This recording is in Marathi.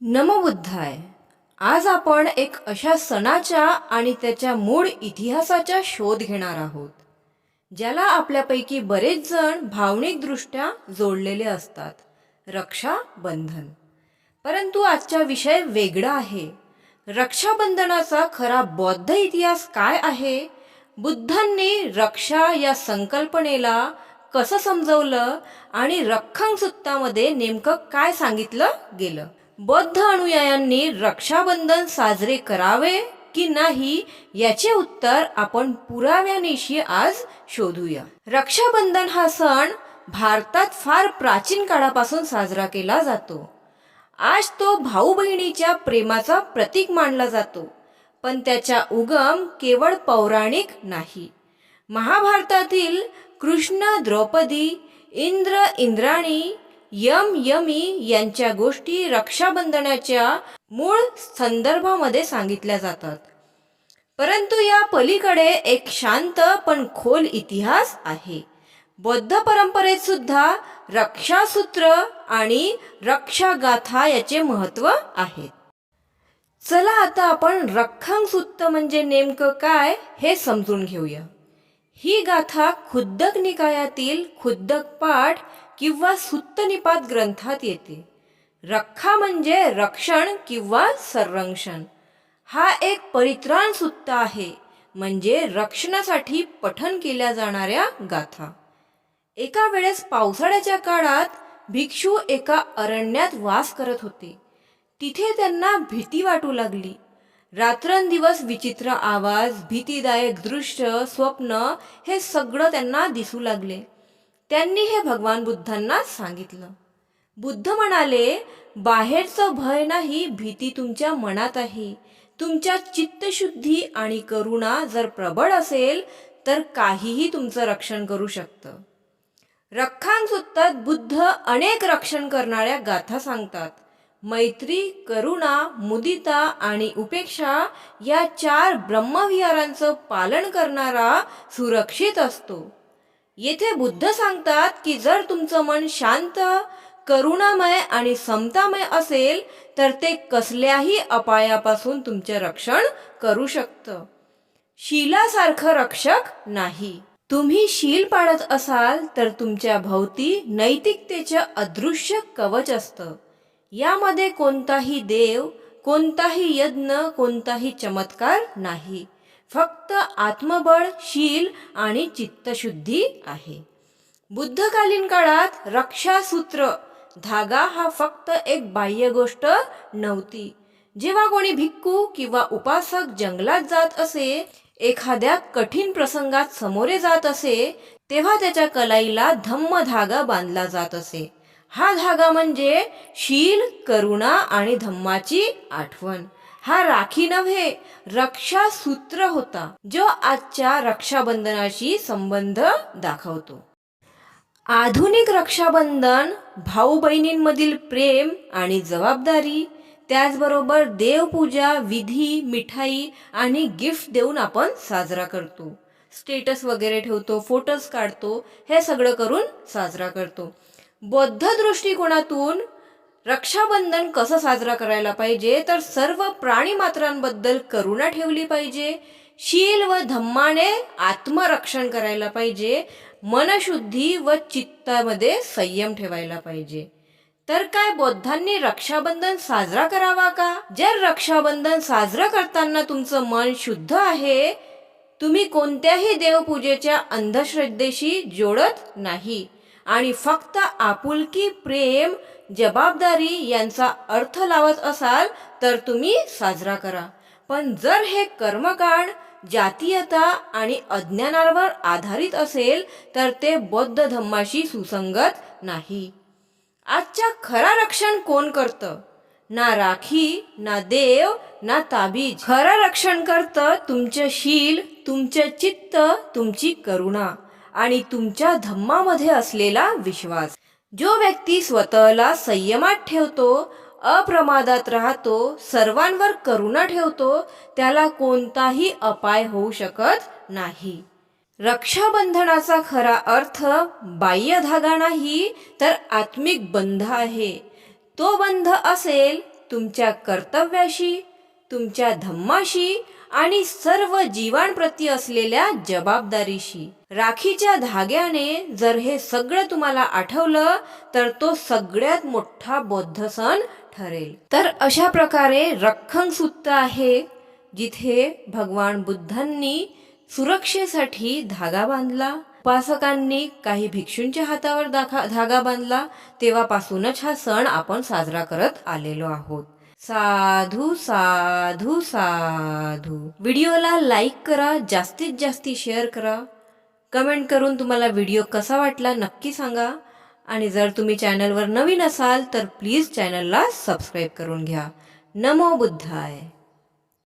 नमबुद्धाय. आज आपण एक अशा सणाच्या आणि त्याच्या मूळ इतिहासाचा शोध घेणार आहोत ज्याला आपल्यापैकी बरेच जण भावनिकदृष्ट्या जोडलेले असतात. रक्षाबंधन. परंतु आजचा विषय वेगळा आहे. रक्षाबंधनाचा खरा बौद्ध इतिहास काय आहे? बुद्धांनी रक्षा या संकल्पनेला कसं समजवलं आणि रक्षण सुत्तामध्ये नेमकं काय सांगितलं गेलं? बौद्ध अनुयायांनी रक्षाबंधन साजरे करावे की नाही याचे उत्तर आपण पुराव्यानिशी आज शोधूया. रक्षाबंधन हा सण भारतात फार प्राचीन काळापासून साजरा केला जातो. आज तो भाऊ बहिणीच्या प्रेमाचा प्रतीक मानला जातो पण त्याचा उगम केवळ पौराणिक नाही. महाभारतातील कृष्ण द्रौपदी इंद्र इंद्राणी यम यमी यांच्या गोष्टी रक्षाबंधनाच्या मूळ संदर्भामध्ये सांगितल्या जातात. परंतु या पलीकडे एक शांत पण खोल इतिहास आहे. बौद्ध परंपरेत सुद्धा रक्षासूत्र आणि रक्षागाथा याचे महत्त्व आहे. चला आता आपण रक्षण सुत्त म्हणजे नेमकं काय हे समजून घेऊया. ही गाथा खुद्दक निकायातील खुद्दक पाठ किंवा सुत्तनिपात ग्रंथात येते. रक्षा म्हणजे रक्षण किंवा संरक्षण. हा एक परित्राण सुत्त आहे म्हणजे रक्षणासाठी पठन केल्या जाणाऱ्या गाथा. एका वेळेस पावसाळ्याच्या काळात भिक्षू एका अरण्यात वास करत होते. तिथे त्यांना भीती वाटू लागली. रात्रंदिवस विचित्र आवाज भीतीदायक दृश्य स्वप्न हे सगळं त्यांना दिसू लागले. त्यांनी हे भगवान बुद्धांना सांगितलं. बुद्ध म्हणाले बाहेरचं भय नाही भीती तुमच्या मनात आहे. तुमच्या चित्तशुद्धी आणि करुणा जर प्रबळ असेल तर काहीही तुमचं रक्षण करू शकतं. रक्षान सुत्तात बुद्ध अनेक रक्षण करणाऱ्या गाथा सांगतात. मैत्री करुणा मुदिता आणि उपेक्षा या चार ब्रह्मविहारांचं पालन करणारा सुरक्षित असतो. येथे बुद्ध सांगतात की जर तुमचं मन शांत करुणामय आणि समतामय असेल तर ते कसल्याही अपायापासून तुमचे रक्षण करू शकतं. शीलासारखं रक्षक नाही. तुम्ही शील पाळत असाल तर तुमच्या भोवती नैतिकतेचं अदृश्य कवच असतं. यामध्ये कोणताही देव कोणताही यज्ञ कोणताही चमत्कार नाही. फक्त आत्मबळ शील आणि चित्तशुद्धी आहे. बुद्धकालीन काळात रक्षासूत्र धागा हा फक्त एक बाह्य गोष्ट नव्हती. जेव्हा कोणी भिक्खू किंवा उपासक जंगलात जात असे एखाद्या कठीण प्रसंगात समोरे जात असे तेव्हा त्याच्या कलाईला धम्म धागा बांधला जात असे. हा धागा म्हणजे शील करुणा आणि धम्माची आठवण. हा राखी नव्हे रक्षा सूत्र होता जो आजच्या रक्षाबंधनाशी संबंध दाखवतो. आधुनिक रक्षाबंधन भाऊ बहिणींमधील प्रेम आणि जबाबदारी त्याचबरोबर देवपूजा विधी मिठाई आणि गिफ्ट देऊन आपण साजरा करतो. स्टेटस वगैरे ठेवतो फोटोज काढतो हे सगळं करून साजरा करतो. बौद्ध दृष्टिकोनातून रक्षाबंधन कसं साजरा करायला पाहिजे? तर सर्व प्राणीमात्रांबद्दल करुणा ठेवली पाहिजे. शील व धम्माने आत्मरक्षण करायला पाहिजे. मनशुद्धी व चित्तामध्ये संयम ठेवायला पाहिजे. तर काय बौद्धांनी रक्षाबंधन साजरा करावा का? जर रक्षाबंधन साजरा करताना तुमचं मन शुद्ध आहे तुम्ही कोणत्याही देवपूजेच्या अंधश्रद्धेशी जोडत नाही. आणि फक्त आपुलकी प्रेम जबाबदारी यांचा अर्थ लावत असाल तर तुम्ही साजरा करा. पण जर हे कर्मकांड जातीयता आणि अज्ञानावर आधारित असेल तर ते बौद्ध धम्माशी सुसंगत नाही. आजच्या खरा रक्षण कोण करतं? ना राखी ना देव ना ताबीज. खरं रक्षण करतं तुमचं शील तुमचं चित्त तुमची करुणा. आणि तुमच्या धम्मामध्ये असलेला विश्वास. जो व्यक्ती स्वतःला संयमात ठेवतो अप्रमादात राहतो सर्वांवर करुणा ठेवतो त्याला कोणताही अपाय होऊ शकत नाही. रक्षाबंधनाचा खरा अर्थ बाह्य धागा नाही तर आत्मिक बंध आहे. तो बंध असेल तुमच्या कर्तव्याशी तुमच्या धम्माशी आणि सर्व जीवांप्रती असलेल्या जबाबदारीशी. राखीच्या धाग्याने जर हे सगळं तुम्हाला आठवलं तर तो सगळ्यात मोठा बौद्ध सण ठरेल. तर अशा प्रकारे रखंग सुत्त आहे जिथे भगवान बुद्धांनी सुरक्षेसाठी धागा बांधला. उपासकांनी काही भिक्षूंच्या हातावर दाखा धागा बांधला. तेव्हापासूनच हा सण आपण साजरा करत आलेलो आहोत. साधू साधू साधू. व्हिडिओला लाईक करा जास्तीत जास्ती शेअर करा. कमेंट करून तुम्हाला व्हिडिओ कसा वाटला नक्की सांगा. आणि जर तुम्ही चॅनलवर नवीन असाल तर प्लीज चॅनलला सबस्क्राईब करून घ्या. नमो बुद्धाय.